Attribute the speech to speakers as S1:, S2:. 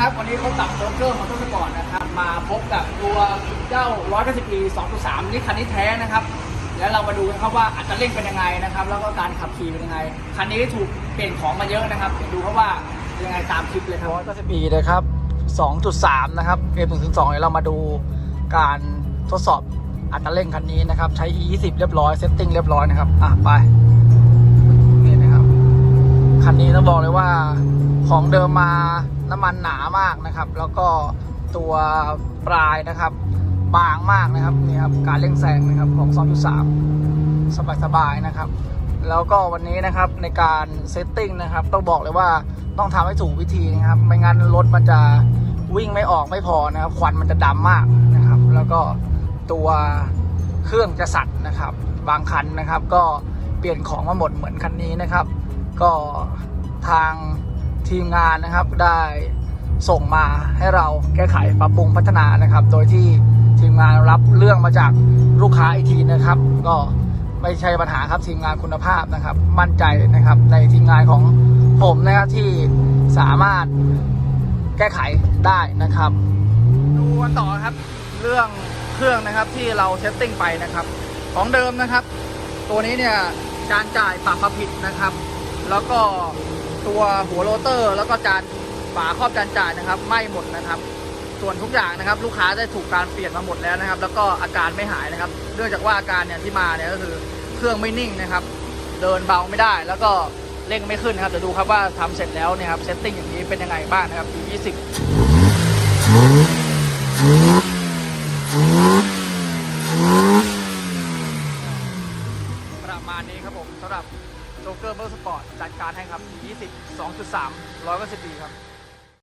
S1: ครับ วันนี้พบกับโจ๊กเกอร์มอเตอร์สปอร์ตนะครับ มาพบกับตัวเจ้า190ปี2.3 นี่คันนี้แท้นะครับ แล้วเรามาดูกันครับว่าอัตราเร่งเป็นยังไงนะครับ แล้วก็การขับขี่เป็นยังไง คันนี้ถูกเปลี่ยนของมาเยอะนะครับเดี๋ยวดูครับว่าเป็นยังไงตามคลิปเลยครับ
S2: 190ปีนะครับ 2.3 นะครับเกม1ถึง2เนี่ยเรามาดูการทดสอบอัตราเร่งคันนี้นะครับ ใช้ E20 เรียบร้อยเซตติ้งเรียบร้อยนะครับ อะไปนี่นะครับ คันนี้ต้องบอกเลยว่าของเดิมมา น้ำมันหนามากนะครับ แล้วก็ตัวปลายนะครับบางมากนะครับนี่ครับการเร่งแซงนะครับของ 2.3 สบายๆนะครับ แล้วก็วันนี้นะครับในการเซตติ้งนะครับ ต้องบอกเลยว่าต้องทำให้ถูกวิธีนะครับ ไม่งั้นรถมันจะวิ่งไม่ออกไม่พอนะครับควันมันจะดำมากนะครับ แล้วก็ตัวเครื่องจะสั่นนะครับ บางคันนะครับ ก็เปลี่ยนของมาหมดเหมือนคันนี้นะครับ ก็ทาง ทีมงานนะครับได้ส่งมาให้เราแก้ไขปรับปรุงพัฒนานะครับ โดยที่ทีมงานรับเรื่องมาจากลูกค้าอีกทีนะครับ ก็ไม่ใช่ปัญหาครับทีมงานคุณภาพนะครับ มั่นใจนะครับในทีมงานของผมนะครับที่สามารถแก้ไขได้นะครับ ดูกันต่อครับเรื่องเครื่องนะครับที่เราเซตติ้งไปนะครับ ของเดิมนะครับ ตัวนี้เนี่ยจานจ่ายปรับผิดนะครับ แล้วก็ ตัวหัวโรเตอร์ แล้วก็จานฝาครอบจานจ่ายนะครับไหม้หมดนะครับ ส่วนทุกอย่างนะครับ ลูกค้าได้ถูกการเปลี่ยนมาหมดแล้วนะครับ แล้วก็อาการไม่หายนะครับเนื่องจากว่าอาการเนี่ยที่มาเนี่ยก็คือเครื่องไม่นิ่งนะครับ เดินเบาไม่ได้ แล้วก็เร่งไม่ขึ้นนะครับเดี๋ยวดูครับว่าทำเสร็จแล้วเนี่ยครับเซตติ้งอย่างนี้เป็นยังไงบ้างนะครับ E20 ประมาณนี้ครับผมสำหรับ โจ๊กเกอร์เบอร์สปอร์ตจัดการให้ครับ E20 2.3 110ปีครับ